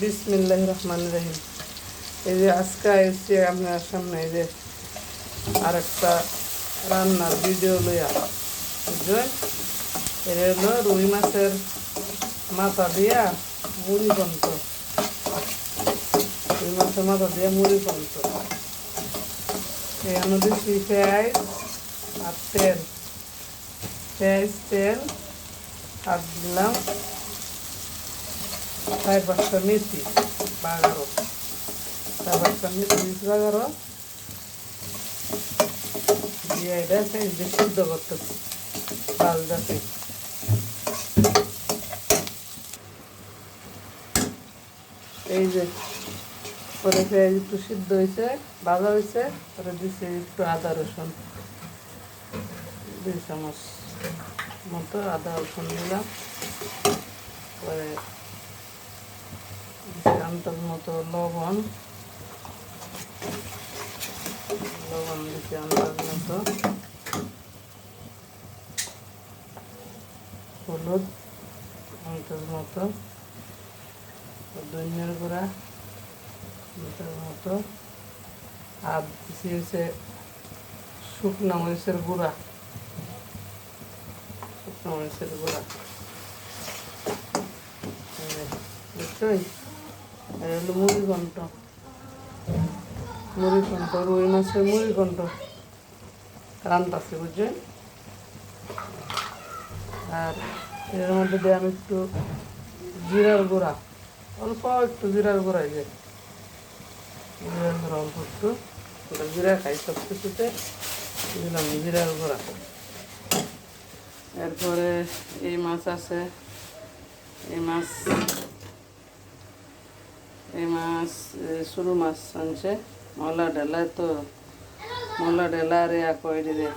বিসমিল্লাহ রহমান রহিম এই যে আজকে এসছি আপনার সামনে এই যে আরেকটা রান্নার ভিডিও লইয়া, বুঝলেন? এটা হলো রুই মাছের মাথা দিয়া মুড়ি কন্ত রুই মাছের মাথা দিয়া মুড়ি কন্ত এখানে দিচ্ছি পেঁয়াজ আর তেল। পেঁয়াজ, তেল আর দিলাম চার পাঁচটা মেথি বাগারো চার পাঁচটা মেথি বাগারো। দিয়ে এটা যে সিদ্ধ করতেছি ডালটাকে এই যে পরে পেঁয়াজ একটু সিদ্ধ হয়েছে ভাজা হয়েছে, পরে দিচ্ছি একটু আদা রসুন। দুই চামচ। মতো আদা রসুন দিলাম। পরে আন্তর মতো লবণ। লবণ দিচ্ছি আন্দাজ মতো। হলুদ আন্দাজ মতো। ধনিয়ার গুঁড়া আন্দাজ মতো। আর দিচ্ছি হচ্ছে শুকনো মরিচের গুঁড়া। মরিচের গুঁড়া বুঝছই আর হলো মুড়ি ঘন্ট মুড়ি ঘন্ট রুই মাছের মুড়ি ঘন্ট রান্তাছি বুঝছেন আর এর মধ্যে দিয়ে আমি একটু জিরার গুঁড়া, অল্প একটু জিরার গুঁড়া যে। জিরার গুঁড়া, অল্প একটু। জিরা খাই সব কিছুতে দিলাম জিরার গুঁড়া। এরপরে এই মাছ আছে। এই মাছ এই মাছ সরু মাছ আনছে। মলা ডেলা তো, মলা ডেলা রে রে?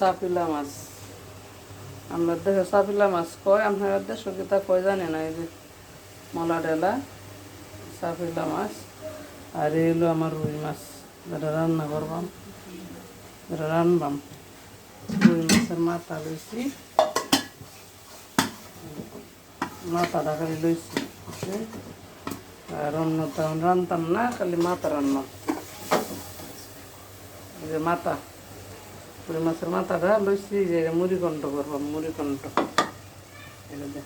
সাপিলা মাছ। আমরা দেশে সাপিলা মাছ কয়? আপনার দেশ তা কয় জানে না এই যে মলা ডেলা সাপিলা মাছ। আর এই হলো আমার রুই মাছ রান্না করবাম, যেটা রুই মাছের মাথা লইছি। মাথাটা খালি লইছি? আর অন্য তেমন রানতাম না, খালি মাথা রান্না যে মাথা পুরি মাছের মাথাটা লইছি যে মুড়ি কণ্ঠ করব মুড়ি কণ্ঠ এটা দে।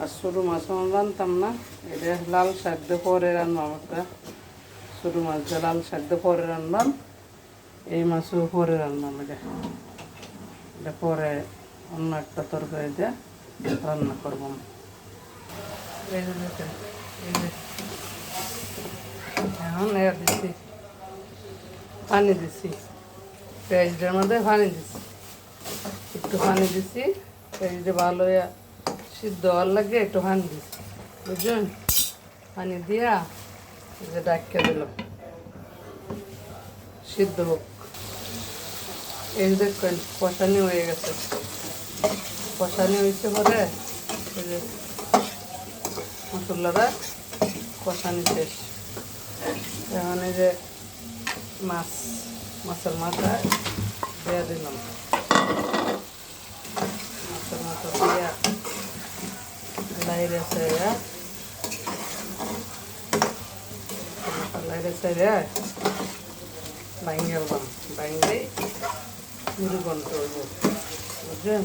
আর সরু মাছ রানতাম না, এটা লাল শাক দিয়ে পরে রান্নাম একটা। সরু মাছ দিয়ে লাল শাক পরে রান্নাম, এই মাছও পরে রান্নাম এটা এটা পরে অন্য একটা তরকারি দিয়ে রান্না করব। এখন এর দিচ্ছি পানি দিচ্ছি পেঁয়াজটার মধ্যে পানি দিচ্ছি একটু পানি দিচ্ছি পেঁয়াজটা ভালো সিদ্ধ হওয়ার লাগে একটু পানি দিচ্ছি বুঝলেন পানি দিয়া যে ডাক্কা দিল সিদ্ধ হোক। এই যে দেখবেন কষানি হয়ে গেছে। কষানি হয়েছে পরে মশলাটা কষানি শেষ। এখন এই যে মাছ, মাছের মাথা দিয়ে দিলাম। মাছের মাথা দিয়া লাইরে সাইয়া লাইরে সাইয়া ভাঙ্গে দিলাম। ভাঙ্গে গন্ট হইব বুঝলেন?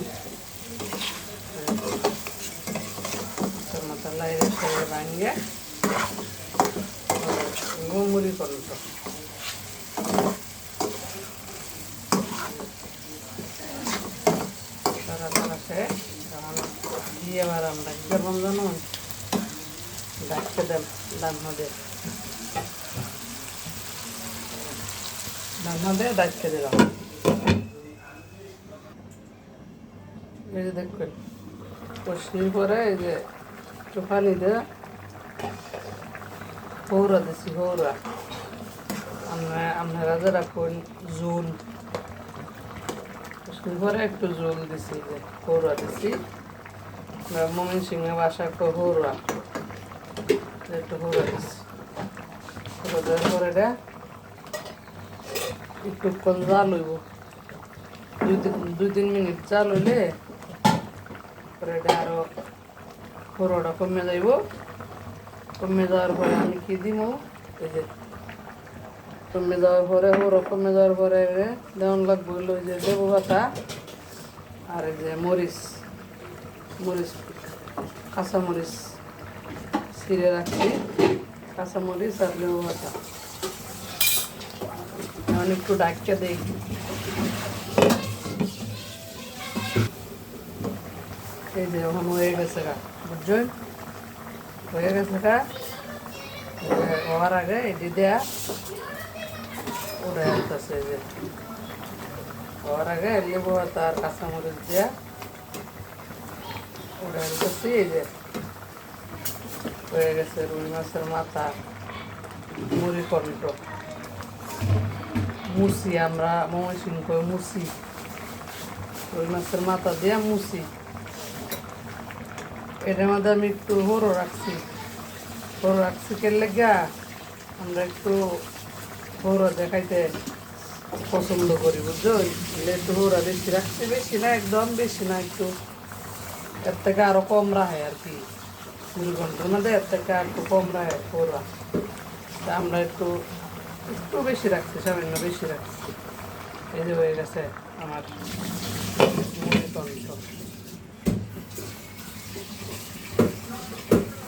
মাথা লাইরে সাইয়া ভাঙ্গে মুড়ি গন্ট তারা তারা সে দিয়ে আবার আমরা হাতে ডাকতে দিলাম। এই পরে এই যে হৌরা দিছি, হৌরা। আমরা, আপনারা যারা কোন পরে একটু জোল দিছি, যে হৌরা দিছি। মমিন সিংহে বাসা একটু হৌরা দিছি। হৌরা পরে এটা একটু জাল দুই তিন মিনিট জাল হইলে পরে এটা আরও পুরোটা কমে যাইব কমে যাওয়ার পরে আমি কি দিব এই যে কমে যাওয়ার পরে পুরো কমে যাওয়ার পরে দেওয়ান লাগবে ওই যে লেবু পাতা আর এই যে মরিচ মরিচ কাঁচা মরিচ ছিঁড়ে রাখছি কাঁচা মরিচ আর লেবু পাতা এখন একটু ডাক্কা দিই এই যে এখন হয়ে গেছে গা, বুঝছেন? হয়ে গেছে গা। হওয়ার আগে এটি দেয়া উড়ে আসতেছে যে। হওয়ার আগে লেবু পাতা আর কাঁচামরিচ দেয়া উড়ে আসতেছি এই যে। হয়ে গেছে রুই মাছের মাথা, মুড়ি কণ্ঠ। মুসি আমরা মমসিং করে মুসি। রুই মাছের মাথা দিয়া মুসি। এটার মধ্যে আমি একটু হরো রাখছি। হরো রাখছি কে লেগা আমরা একটু হরো দেখাইতে পছন্দ করি, বুঝছ? একটু হরো বেশি রাখছি, বেশি না, একদম বেশি না, একটু এর থেকে আরও কম রাখে আর কি। দুই ঘণ্টার মধ্যে এর থেকে আর একটু কম রাখে হরো তা আমরা একটু একটু বেশি রাখছি, সামান্য বেশি রাখছি। এই যে হয়ে গেছে আমার কণ্ঠ।